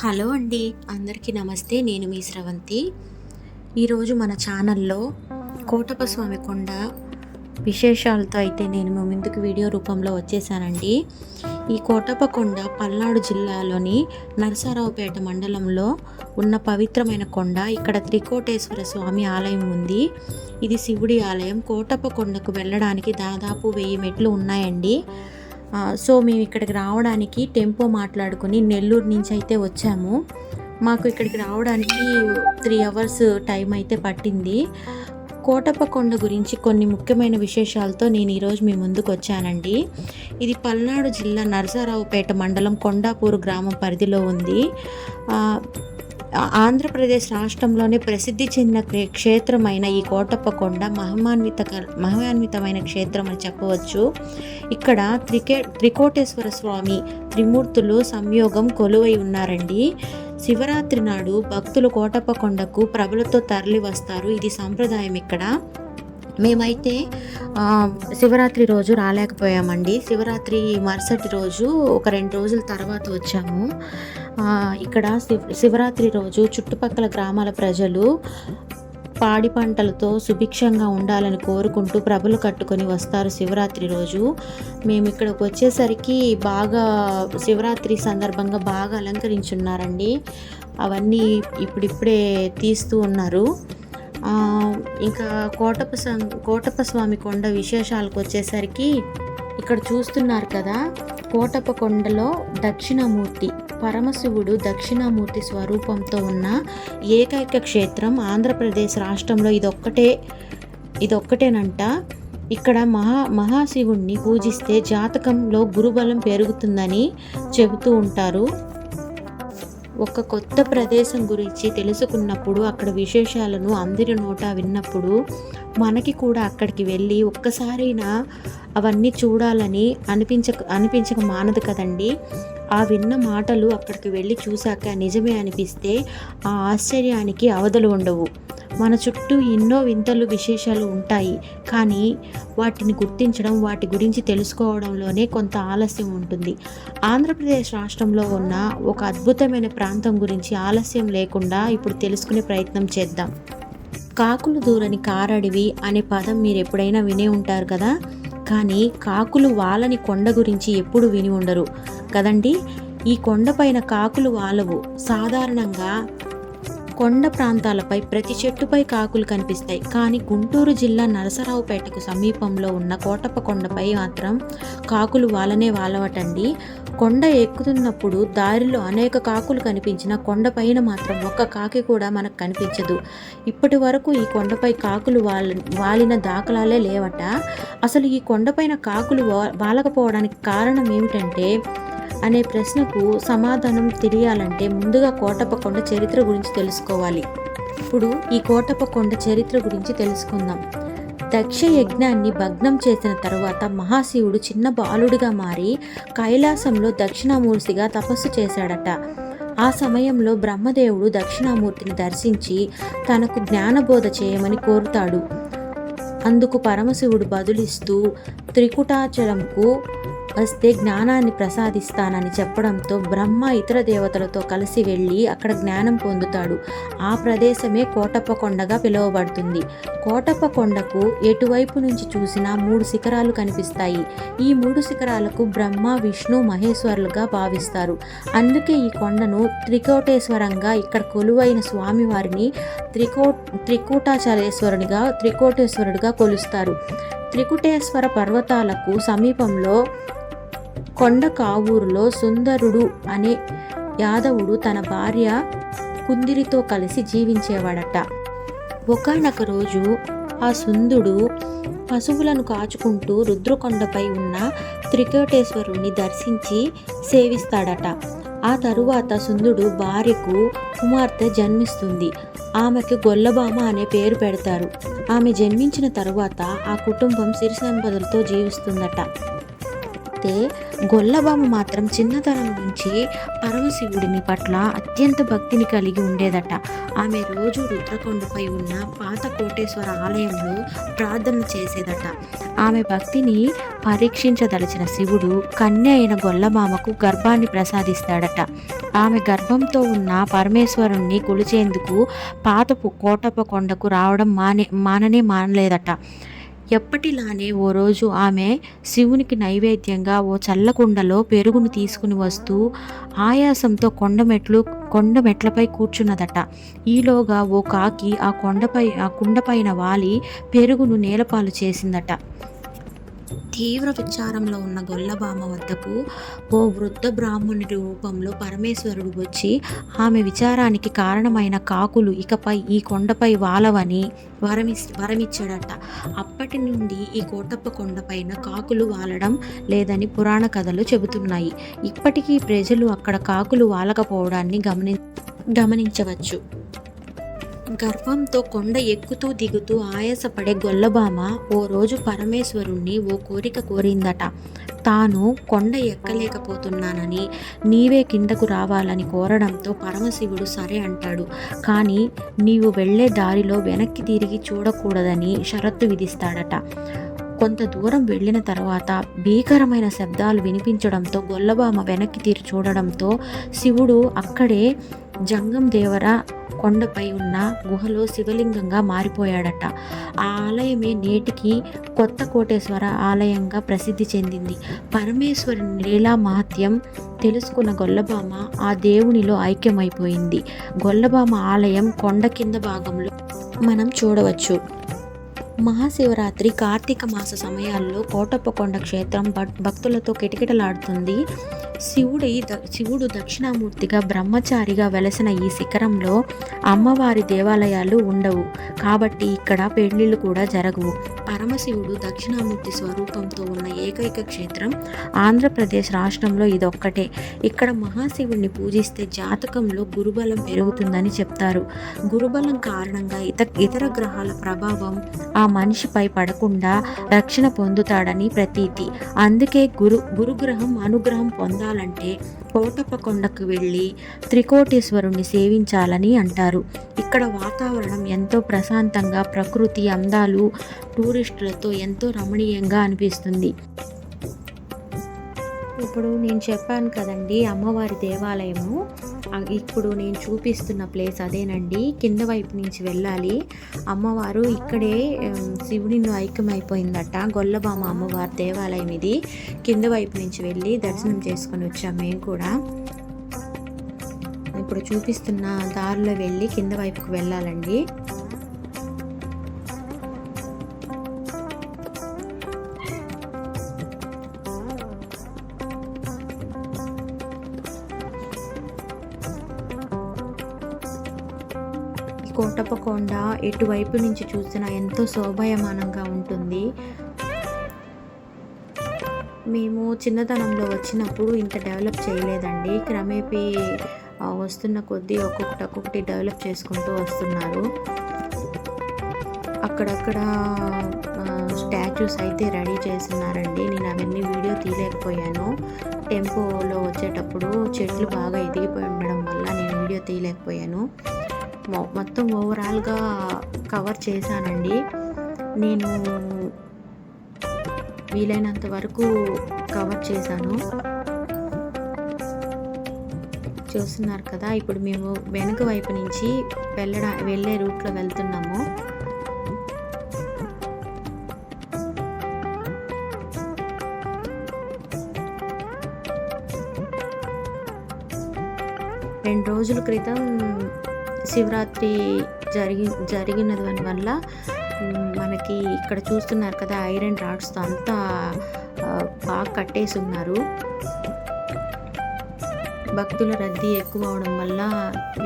Hello అండి అందరికీ నమస్తే నేను మీ స్రవంతి. ఈరోజు మన ఛానల్లో కోటప్ప స్వామి కొండ విశేషాలతో అయితే నేను ముందుకు వీడియో రూపంలో వచ్చేసానండి. ఈ కోటప్ప కొండ పల్నాడు జిల్లాలోని నరసరావుపేట మండలంలో ఉన్న పవిత్రమైన కొండ. ఇక్కడ త్రికోటేశ్వర స్వామి ఆలయం ఉంది. ఇది శివుడి ఆలయం. కోటప్ప కొండకు వెళ్ళడానికి దాదాపు వెయ్యి మెట్లు ఉన్నాయండి. సో మేము ఇక్కడికి రావడానికి టెంపో మాట్లాడుకుని నెల్లూరు నుంచి అయితే వచ్చాము. మాకు ఇక్కడికి రావడానికి త్రీ అవర్స్ టైం అయితే పట్టింది. కోటప్ప కొండ గురించి కొన్ని ముఖ్యమైన విశేషాలతో నేను ఈరోజు మీ ముందుకు వచ్చానండి. ఇది పల్నాడు జిల్లా నరసరావుపేట మండలం కొండాపూర్ గ్రామం పరిధిలో ఉంది. ఆంధ్రప్రదేశ్ రాష్ట్రంలోనే ప్రసిద్ధి చెందిన క్షేత్రమైన ఈ కోటప్ప కొండ మహమాన్వితమైన క్షేత్రం అని చెప్పవచ్చు. ఇక్కడ త్రికే త్రికోటేశ్వర స్వామి త్రిమూర్తులు సంయోగం కొలువై ఉన్నారండి. శివరాత్రి నాడు భక్తులు కోటప్ప కొండకు ప్రభులతో తరలి వస్తారు ఇది సాంప్రదాయం ఇక్కడ. మేమైతే శివరాత్రి రోజు రాలేకపోయామండి. శివరాత్రి మరుసటి రోజు ఒక రెండు రోజుల తర్వాత వచ్చాము. ఇక్కడ శివ శివరాత్రి రోజు చుట్టుపక్కల గ్రామాల ప్రజలు పాడి పంటలతో సుభిక్షంగా ఉండాలని కోరుకుంటూ ప్రభలు కట్టుకొని వస్తారు శివరాత్రి రోజు. మేము ఇక్కడికి వచ్చేసరికి బాగా శివరాత్రి సందర్భంగా బాగా అలంకరించున్నారండి. అవన్నీ ఇప్పుడిప్పుడే తీస్తూ ఉన్నారు. ఇంకా కోటప్ప సం- కోటప్ప స్వామి కొండ విశేషాలకు వచ్చేసరికి ఇక్కడ చూస్తున్నారు కదా కోటప్ప కొండలో దక్షిణామూర్తి పరమశివుడు దక్షిణామూర్తి స్వరూపంతో ఉన్న ఏకైక క్షేత్రం ఆంధ్రప్రదేశ్ రాష్ట్రంలో ఇదొక్కటే ఇదొక్కటేనంట. ఇక్కడ మహా మహాశివుణ్ణి పూజిస్తే జాతకంలో గురుబలం పెరుగుతుందని చెబుతూ ఉంటారు. ఒక కొత్త ప్రదేశం గురించి తెలుసుకున్నప్పుడు అక్కడ విశేషాలను అందరి నోట విన్నప్పుడు మనకి కూడా అక్కడికి వెళ్ళి ఒక్కసారైనా అవన్నీ చూడాలని అనిపించక అనిపించక మానదు కదండి. ఆ విన్న మాటలు అక్కడికి వెళ్ళి చూశాక నిజమే అనిపిస్తే ఆ ఆశ్చర్యానికి అవధులు ఉండవు. మన చుట్టూ ఎన్నో వింతలు విశేషాలు ఉంటాయి. కానీ వాటిని గుర్తించడం వాటి గురించి తెలుసుకోవడంలోనే కొంత ఆలస్యం ఉంటుంది. ఆంధ్రప్రదేశ్ రాష్ట్రంలో ఉన్న ఒక అద్భుతమైన ప్రాంతం గురించి ఆలస్యం లేకుండా ఇప్పుడు తెలుసుకునే ప్రయత్నం చేద్దాం. కాకులు దూరని కారడివి అనే పదం మీరు ఎప్పుడైనా వినే ఉంటారు కదా? కానీ కాకులు వాలని కొండ గురించి ఎప్పుడు విని ఉండరు. కదండి? ఈ కొండపైన కాకులు వాలవు. సాధారణంగా కొండ ప్రాంతాలపై ప్రతి చెట్టుపై కాకులు కనిపిస్తాయి. కానీ గుంటూరు జిల్లా నరసరావుపేటకు సమీపంలో ఉన్న కోటప్ప కొండపై మాత్రం కాకులు వాలనే వాలవటండి. కొండ ఎక్కుతున్నప్పుడు దారిలో అనేక కాకులు కనిపించిన కొండపైన మాత్రం ఒక్క కాకి కూడా మనకు కనిపించదు. ఇప్పటి వరకు ఈ కొండపై కాకులు వాలి వాలిన దాఖలాలే లేవట. అసలు ఈ కొండపైన కాకులు వా- వాలకపోవడానికి కారణం ఏమిటంటే అనే ప్రశ్నకు సమాధానం తెలియాలంటే ముందుగా కోటప్పకొండ చరిత్ర గురించి తెలుసుకోవాలి. ఇప్పుడు ఈ కోటప్పకొండ చరిత్ర గురించి తెలుసుకుందాం. దక్ష యజ్ఞాన్ని భగ్నం చేసిన తరువాత మహాశివుడు చిన్న బాలుడిగా మారి కైలాసంలో దక్షిణామూర్తిగా తపస్సు చేశాడట. ఆ సమయంలో బ్రహ్మదేవుడు దక్షిణామూర్తిని దర్శించి తనకు జ్ఞానబోధ చేయమని కోరుతాడు. అందుకు పరమశివుడు బదులిస్తూ త్రికుటాచలంకు వస్తే జ్ఞానాన్ని ప్రసాదిస్తానని చెప్పడంతో బ్రహ్మ ఇతర దేవతలతో కలిసి వెళ్ళి అక్కడ జ్ఞానం పొందుతాడు. ఆ ప్రదేశమే కోటప్ప కొండగా పిలువబడుతుంది. కోటప్ప కొండకు ఎటువైపు నుంచి చూసినా మూడు శిఖరాలు కనిపిస్తాయి. ఈ మూడు శిఖరాలకు బ్రహ్మ విష్ణు మహేశ్వరులుగా భావిస్తారు. అందుకే ఈ కొండను త్రికోటేశ్వరంగా ఇక్కడ కొలువైన స్వామివారిని త్రికో త్రికూటాచలేశ్వరునిగా త్రికోటేశ్వరుడిగా కొలుస్తారు. త్రికుటేశ్వర పర్వతాలకు సమీపంలో కొండ కావూరులో సుందరుడు అనే యాదవుడు తన భార్య కుందిరితో కలిసి జీవించేవాడట. ఒకనొక రోజు ఆ సుందుడు పశువులను కాచుకుంటూ రుద్రకొండపై ఉన్న త్రికోటేశ్వరుణ్ణి దర్శించి సేవిస్తాడట. ఆ తరువాత సుందుడు భార్యకు కుమార్తె జన్మిస్తుంది. ఆమెకు గొల్లబామ అనే పేరు పెడతారు. ఆమె జన్మించిన తరువాత ఆ కుటుంబం సిరి సంపదలతో జీవిస్తుందట. అయితే గొల్లబామ మాత్రం చిన్నతనం నుంచి పరమశివుడిని పట్ల అత్యంత భక్తిని కలిగి ఉండేదట. ఆమె రోజు రుద్రకొండపై ఉన్న పాత కోటేశ్వర ఆలయంలో ప్రార్థన చేసేదట. ఆమె భక్తిని పరీక్షించదలిచిన శివుడు కన్య అయిన గొల్లమామకు గర్భాన్ని ప్రసాదిస్తాడట. ఆమె గర్భంతో ఉన్న పరమేశ్వరుణ్ణి కొలిచేందుకు పాత కోటప్ప కొండకు రావడం మానే మాననే మానలేదట. ఎప్పటిలానే ఓ రోజు ఆమె శివునికి నైవేద్యంగా ఓ చల్లకుండలో పెరుగును తీసుకుని వస్తూ ఆయాసంతో కొండమెట్లు కొండ మెట్లపై కూర్చున్నదట. ఈలోగా ఓ కాకి ఆ కొండపై ఆ కుండపైన వాలి పెరుగును నేలపాలు చేసిందట. తీవ్ర విచారంలో ఉన్న గొల్లబామ వద్దకు ఓ వృద్ధ బ్రాహ్మణుడి రూపంలో పరమేశ్వరుడు వచ్చి ఆమె విచారానికి కారణమైన కాకులు ఇకపై ఈ కొండపై వాలవని వరమి వరమిచ్చాడట. అప్పటి నుండి ఈ కోటప్ప కొండపైన కాకులు వాలడం లేదని పురాణ కథలు చెబుతున్నాయి. ఇప్పటికీ ప్రజలు అక్కడ కాకులు వాలకపోవడాన్ని గమని గమనించవచ్చు. గర్వంతో కొండ ఎక్కుతూ దిగుతూ ఆయాసపడే గొల్లబామ ఓ రోజు పరమేశ్వరుణ్ణి ఓ కోరిక కోరిందట. తాను కొండ ఎక్కలేకపోతున్నానని నీవే కిందకు రావాలని కోరడంతో పరమశివుడు సరే అంటాడు. కానీ నీవు వెళ్ళే దారిలో వెనక్కి తిరిగి చూడకూడదని షరత్తు విధిస్తాడట. కొంత దూరం వెళ్ళిన తర్వాత భీకరమైన శబ్దాలు వినిపించడంతో గొల్లబామ వెనక్కి తిరిగి చూడడంతో శివుడు అక్కడే జంగం దేవర కొండపై ఉన్న గుహలో శివలింగంగా మారిపోయాడట. ఆ ఆలయమే నేటికి కొత్త కోటేశ్వర ఆలయంగా ప్రసిద్ధి చెందింది. పరమేశ్వరుని లీలా మహత్యం తెలుసుకున్న గొల్లబామ ఆ దేవునిలో ఐక్యమైపోయింది. గొల్లబామ ఆలయం కొండ కింద భాగంలో మనం చూడవచ్చు. మహాశివరాత్రి కార్తీక మాస సమయాల్లో కోటప్పకొండ క్షేత్రం భక్- భక్తులతో కిటకిటలాడుతుంది. శివుడి ద- శివుడు దక్షిణామూర్తిగా బ్రహ్మచారిగా వెలసిన ఈ శిఖరంలో అమ్మవారి దేవాలయాలు ఉండవు. కాబట్టి ఇక్కడ పెళ్ళిళ్ళు కూడా జరగవు. పరమశివుడు దక్షిణామూర్తి స్వరూపంతో ఉన్న ఏకైక క్షేత్రం ఆంధ్రప్రదేశ్ రాష్ట్రంలో ఇదొక్కటే. ఇక్కడ మహాశివుడిని పూజిస్తే జాతకంలో గురుబలం పెరుగుతుందని చెప్తారు. గురుబలం కారణంగా ఇత ఇతర గ్రహాల ప్రభావం ఆ మనిషిపై పడకుండా రక్షణ పొందుతాడని ప్రతీతి. అందుకే గురు గురుగ్రహం అనుగ్రహం పొందాలంటే కోటప్ప కొండకు వెళ్ళి త్రికోటేశ్వరుణ్ణి సేవించాలని అంటారు. ఇక్కడ వాతావరణం ఎంతో ప్రశాంతంగా ప్రకృతి అందాలు టూరిస్టులతో ఎంతో రమణీయంగా అనిపిస్తుంది. ఇప్పుడు నేను చెప్పాను కదండి అమ్మవారి దేవాలయము. ఇప్పుడు నేను చూపిస్తున్న ప్లేస్ అదేనండి. కింద వైపు నుంచి వెళ్ళాలి. అమ్మవారు ఇక్కడే శివుడిని ఐక్యమైపోయిందట గొల్లబామ అమ్మవారి దేవాలయం ఇది. కింద వైపు నుంచి వెళ్ళి దర్శనం చేసుకొని వచ్చాం మేము కూడా. ఇప్పుడు చూపిస్తున్న దారిలో వెళ్ళి కింద వైపుకు వెళ్ళాలండి. ఎటువైపు నుంచి చూసినా ఎంతో శోభాయమానంగా ఉంటుంది. మేము చిన్నతనంలో వచ్చినప్పుడు ఇంత డెవలప్ చేయలేదండి. క్రమేపీ వస్తున్న కొద్దీ ఒక్కొక్కటి ఒక్కొక్కటి డెవలప్ చేసుకుంటూ వస్తున్నారు. అక్కడక్కడ స్టాచ్యూస్ అయితే రెడీ చేస్తున్నారండి. నేను అవన్నీ వీడియో తీయలేకపోయాను. టెంపోలో వచ్చేటప్పుడు చెట్లు బాగా ఎదిగిపోయి ఉండడం వల్ల నేను వీడియో తీయలేకపోయాను. మొత్తం ఓవరాల్గా కవర్ చేశానండి. నేను వీలైనంత వరకు కవర్ చేశాను. చూస్తున్నారు కదా ఇప్పుడు మేము వెనుక వైపు నుంచి వెళ్ళడా వెళ్ళే రూట్లో వెళ్తున్నాము. రెండు రోజుల క్రితం శివరాత్రి జరిగి జరిగిన దాని వల్ల మనకి ఇక్కడ చూస్తున్నారు కదా ఐరన్ రాడ్స్తో అంతా బాగా కట్టేసి ఉన్నారు భక్తుల రద్దీ ఎక్కువ అవడం వల్ల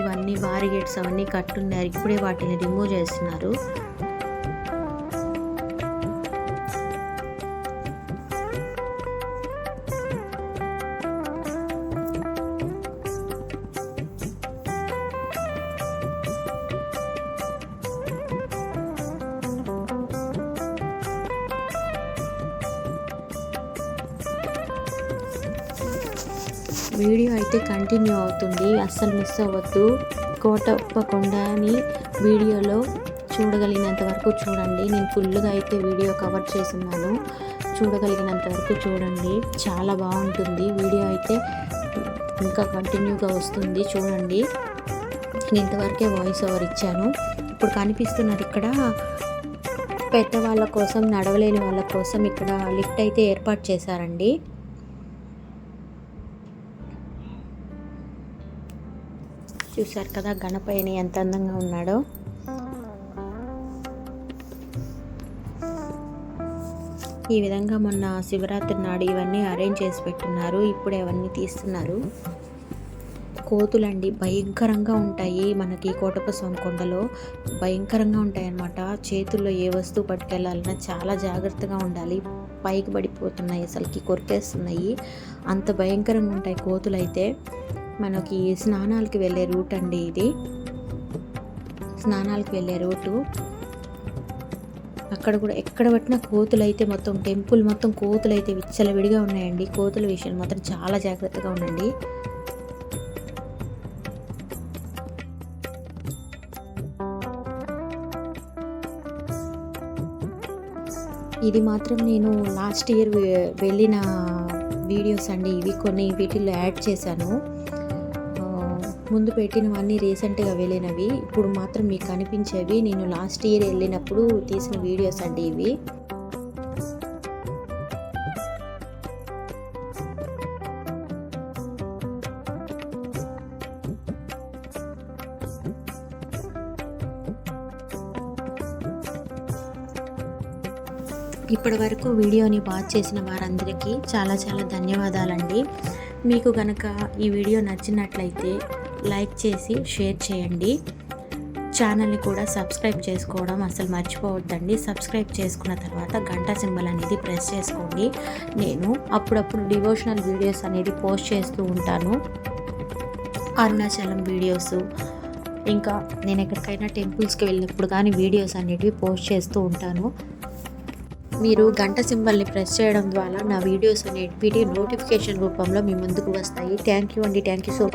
ఇవన్నీ బారిగేట్స్ అవన్నీ కట్టున్నారు. ఇప్పుడే వాటిని రిమూవ్ చేస్తున్నారు. వీడియో అయితే కంటిన్యూ అవుతుంది. అస్సలు మిస్ అవ్వద్దు. కోటప్పకొండని వీడియోలో చూడగలిగినంత వరకు చూడండి. నేను ఫుల్గా అయితే వీడియో కవర్ చేస్తున్నాను. చూడగలిగినంత వరకు చూడండి. చాలా బాగుంటుంది. వీడియో అయితే ఇంకా కంటిన్యూగా వస్తుంది. చూడండి. నేను ఇంతవరకే వాయిస్ ఓవర్ ఇచ్చాను. ఇప్పుడు కనిపిస్తున్నది ఇక్కడ పెద్దవాళ్ళ కోసం నడవలేని వాళ్ళ కోసం ఇక్కడ లిఫ్ట్ అయితే ఏర్పాటు చేశారండి. చూశారు కదా గణపయ్యని ఎంత అందంగా ఉన్నాడో. ఈ విధంగా మొన్న శివరాత్రి నాడు ఇవన్నీ అరేంజ్ చేసి పెట్టున్నారు. ఇప్పుడు అవన్నీ తీస్తున్నారు. కోతులండి భయంకరంగా ఉంటాయి మనకి కోటప్ప స్వామి కొండలో. భయంకరంగా ఉంటాయి అన్నమాట చేతుల్లో ఏ వస్తువు పట్టుకెళ్ళాలన్నా చాలా జాగ్రత్తగా ఉండాలి. పైకి పడిపోతున్నాయి అసలుకి కొరికేస్తున్నాయి. అంత భయంకరంగా ఉంటాయి కోతులు అయితే మనకి స్నానాలకి వెళ్ళే రూట్ అండి ఇది. స్నానాలకు వెళ్ళే రూటు. అక్కడ కూడా ఎక్కడ పట్టిన కోతులు అయితే మొత్తం టెంపుల్ మొత్తం కోతులు అయితే విచ్చలవిడిగా ఉన్నాయండి. కోతుల విషయం మాత్రం చాలా జాగ్రత్తగా ఉండండి. ఇది మాత్రం నేను లాస్ట్ ఇయర్ వెళ్ళిన వీడియోస్ అండి. ఇవి కొన్ని వీటిల్లో యాడ్ చేశాను. ముందు పెట్టినవన్నీ రీసెంట్గా వెళ్ళినవి. ఇప్పుడు మాత్రం మీకు కనిపించేవి నేను లాస్ట్ ఇయర్ వెళ్ళినప్పుడు తీసిన వీడియోస్ అండి ఇవి. ఇప్పటి వరకు వీడియోని వాచ్ చేసిన వారందరికీ చాలా చాలా ధన్యవాదాలండి. మీకు కనుక ఈ వీడియో నచ్చినట్లయితే లైక్ చేసి షేర్ చేయండి. ఛానల్ని కూడా సబ్స్క్రైబ్ చేసుకోవడం అసలు మర్చిపోవద్దండి. సబ్స్క్రైబ్ చేసుకున్న తర్వాత గంట సింబల్ అనేది ప్రెస్ చేసుకోండి. నేను అప్పుడప్పుడు డివోషనల్ వీడియోస్ అనేది పోస్ట్ చేస్తూ ఉంటాను. అరుణాచలం వీడియోస్ ఇంకా నేను ఎక్కడికైనా టెంపుల్స్కి వెళ్ళినప్పుడు కానీ వీడియోస్ అనేటివి పోస్ట్ చేస్తూ ఉంటాను. మీరు గంట సింబల్ని ప్రెస్ చేయడం ద్వారా నా వీడియోస్ అనేటివి నోటిఫికేషన్ రూపంలో మీ ముందుకు వస్తాయి. థ్యాంక్ యూ అండి. Thank you so